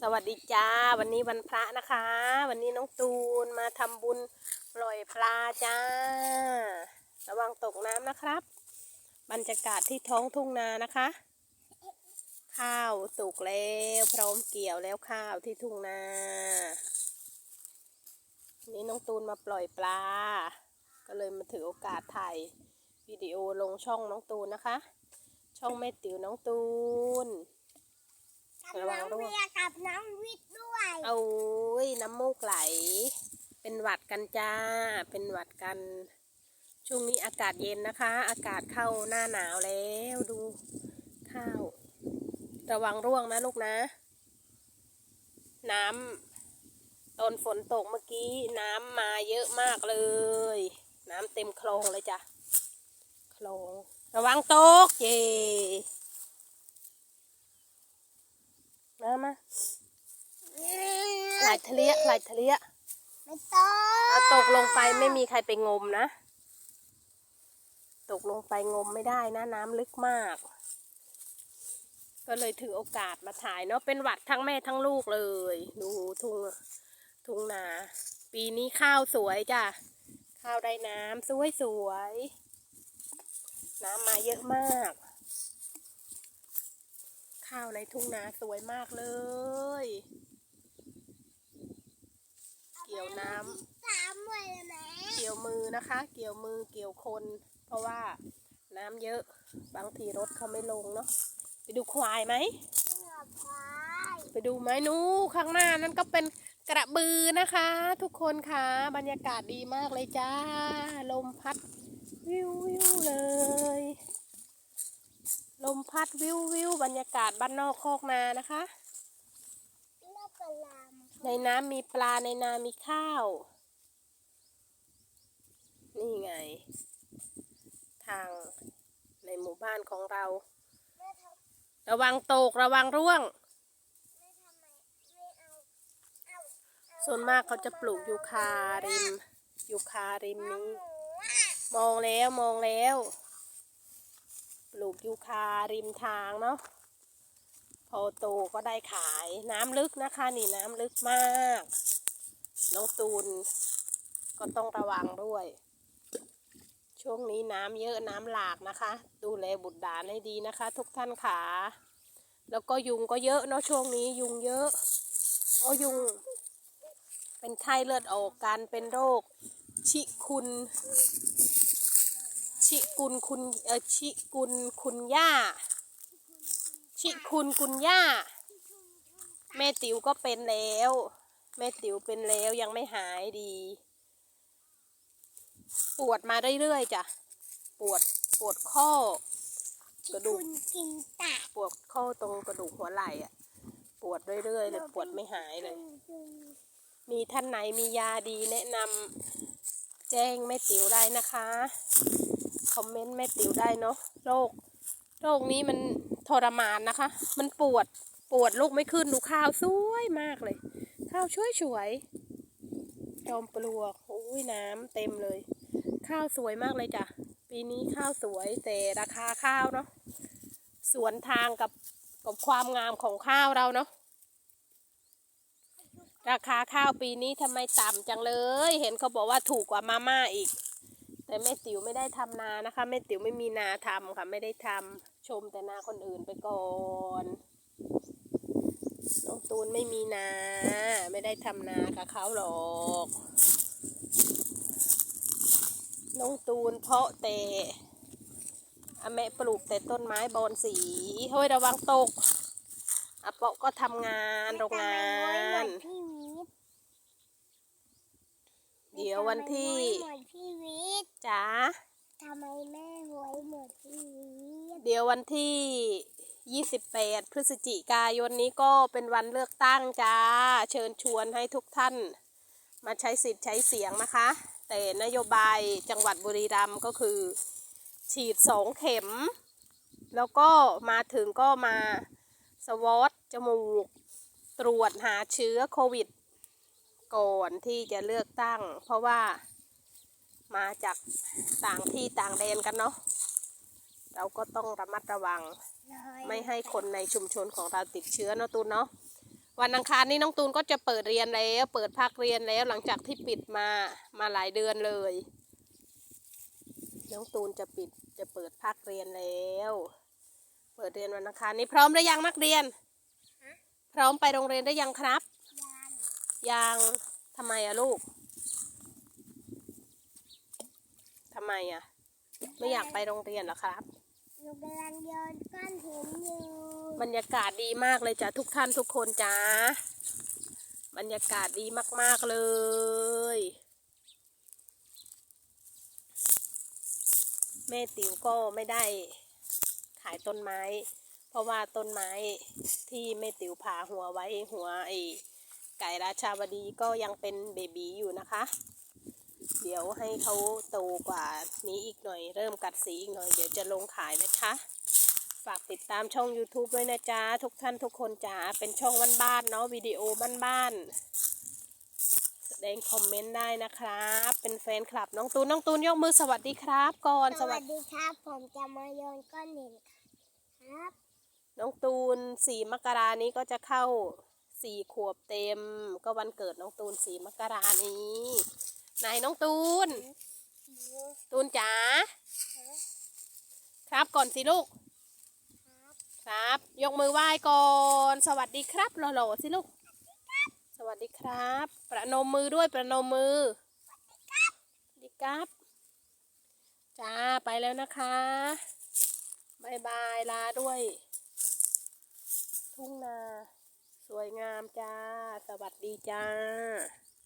สวัสดีจ้า วันนี้วันพระนะคะ วันนี้น้องตูนมาทำบุญปล่อยปลาจ้า ระวังตกน้ำนะครับ บรรยากาศที่ท้องทุ่งนานะคะ ข้าวสุกแล้วพร้อมเกี่ยวแล้วข้าวที่ทุ่งนาวันนี้น้องตูนมาปล่อยปลา ก็เลยมาถือโอกาสถ่ายวิดีโอลงช่องน้องตูนนะคะ ช่องแม่ติ๋วน้องตูน กับน้องเวียกับน้องวิทย์ด้วยเอาเว้ยน้ำมูกไหล เป็นหวัดกันจ้า เป็นหวัดกัน ช่วงนี้อากาศเย็นนะคะ อากาศเข้าหน้าหนาวแล้วดูข้าว ระวังร่วงนะลูกนะ น้ำตอนฝนตกเมื่อกี้ น้ำมาเยอะมากเลย น้ำเต็มคลองเลยจ้ะคลอง ระวังตกเย่ มามาไหลทะเลียไหลทะเลียไม่ต้องเอาตกลงไปไม่มีใครไปงมนะ ตกลงไปงมไม่ได้นะ น้ำลึกมาก ก็เลยถือโอกาสมาถ่ายเนาะเป็นหวัดทั้งแม่ทั้งลูกเลย ดูทุ่งทุ่งนา ปีนี้ข้าวสวยจ้ะ ข้าวได้น้ำสวยสวยๆน้ำมาเยอะมาก ข้าวในทุ่งนาสวยมากเลย เกี่ยวน้ำสามเลยไหมเกี่ยวมือนะคะ เกี่ยวมือเกี่ยวคน เพราะว่าน้ำเยอะ บางทีรถเขาไม่ลงเนาะ ไปดูควายไหมเหงือบควายไปดูไหมนู้ข้างหน้านั่นก็เป็นกระบือนะคะ ทุกคนค่ะ บรรยากาศดีมากเลยจ้า ลมพัดวิววิวเลยล มพัดวิววิวบรรยากาศบ้านนอกคอกนานะคะเลือกกระลามในน้ำมีปลาในนามีข้าว นี่ไง ทางในหมู่บ้านของเราแม่ทำระวังตกระวังร่วงแม่ทำไมไม่เอาเอาเอาส่วนมากเขาจะปลูกยูคาริมยูคาริมน้องนี้หนูอะมองแล้วมองแล้ว ปลูกยูคาริมทางเนาะพอโตก็ได้ขายน้ำลึกนะคะ นี่น้ำลึกมาก น้องตูน ก็ต้องระวังด้วย ช่วงนี้น้ำเยอะน้ำหลากนะคะ ดูแลบุตรดานให้ดีนะคะ ทุกท่านขาแล้วก็ยุงก็เยอะเนาะช่วงนี้ยุงเยอะโอ้ยุง เป็นไข้เลือดออกกันเป็นโรค ชิคุน ชิกุนคุณเออชิกุนคุณย่า ชิคุณคุณย่า แม่ติ๋วก็เป็นแล้ว แม่ติ๋วเป็นแล้วยังไม่หายดี ปวดมาเรื่อยๆจ้ะ ปวดปวดข้อกระดูกคุณกินตาปวดข้อตรงกระดูกหัวไหล่อะปวดเรื่อยๆเลยปวดไม่หายเลย มีท่านไหนมียาดีแนะนำแจ้งแม่ติ๋วได้นะคะ คอมเมนต์แม่ติ๋วได้เนาะโรคโรคนี้มันทรมานนะคะ มันปวดปวดลูกไม่ขึ้นดูข้าวสวยมากเลย ข้าวช่วยสวยจอมปลวกโอ้ยน้ำเต็มเลย ข้าวสวยมากเลยจ้ะปีนี้ข้าวสวยแต่ราคาข้าวเนาะสวนทางกับกับความงามของข้าวเราเนาะราคาข้าวปีนี้ทำไมต่ำจังเลย เห็นเขาบอกว่าถูกกว่ามาม่าอีก แต่แม่ติ๋วไม่ได้ทำนานะคะแม่ติ๋วไม่มีนาทำค่ะ ไม่ได้ทำชมแต่นาคนอื่นไปก่อนน้องตูนไม่มีนา ไม่ได้ทำนากับเขาหรอกน้องตูนเพาะแต่อแม่ปลูกแต่ต้นไม้บอนสีเฮ้ยระวังตกอาเปาะก็ทำงานโรงงาน พี่วิทย์ เดี๋ยววันที่เหมือนพี่วิทย์จ๋าทำไมแม่หวยเหมือนพี่วิทย์เดี๋ยววันที่ 28 พฤศจิกายนนี้ก็เป็นวันเลือกตั้งจ้า เชิญชวนให้ทุกท่าน มาใช้สิทธิ์ใช้เสียงนะคะ แต่นโยบายจังหวัดบุรีรัมย์ก็คือ ฉีดสองเข็ม แล้วก็มาถึงก็มาสวอตจมูก ตรวจหาเชื้อโควิด ก่อนที่จะเลือกตั้ง เพราะว่ามาจากต่างที่ต่างแดนกันเนาะเราก็ต้องระมัดระวัง ไม่ให้คนในชุมชนของเราติดเชื้อเนาะตูนเนาะวันอังคารนี้น้องตูนก็จะเปิดเรียนแล้ว เปิดภาคเรียนแล้วหลังจากที่ปิดมามาหลายเดือนเลย น้องตูนจะปิดจะเปิดภาคเรียนแล้ว เปิดเรียนวันอังคารนี้พร้อมหรือยังนักเรียน พร้อมไปโรงเรียนได้ยังครับยั นยังทำไมอะลูกทำไมอะไม่อยากไปโรงเรียนเหรอครับหนูกำลังโยนก้อนหินอยู่บรรยากาศดีมากเลยจ้ะทุกท่านทุกคนจ้าบรรยากาศดีมาก ๆ เลย แม่ติ๋วก็ไม่ได้ขายต้นไม้ เพราะว่าต้นไม้ที่แม่ติ๋วผ่าหัวไว้หัวไอ้ ไก่ราชาวดีก็ยังเป็นเบบีอยู่นะคะ เดี๋ยวให้เขาโตกว่านี้อีกหน่อย เริ่มกัดสีอีกหน่อย เดี๋ยวจะลงขายนะคะ ฝากติดตามช่อง YouTube ด้วยนะจ๊ะ ทุกท่านทุกคนจ๋าเป็นช่องบ้านๆเนาะวิดีโอบ้านๆแสดงคอมเมนต์ได้นะครับ เป็นแฟนคลับน้องตูนน้องตูนยกมือสวัสดีครับ ก่อนสวัสดีครับ ผมจะมาโยนก้อนหินครับ น้องตูนสี่มกรานี้ก็จะเข้า สี่ขวบเต็ม ก็วันเกิดน้องตูนสี่มกรานี้ไหนน้องตูน ตูนจ๋าครับก่อนสิลูก ครับ ยกมือไหว้ก่อน สวัสดีครับหล่อๆสิลูก สวัสดีครับ ประนมมือด้วยประนมมือสวัสดีครับจ้าไปแล้วนะคะบายบายลาด้วย ทุ่งนา วยงามจ้า สวัสดีจ้า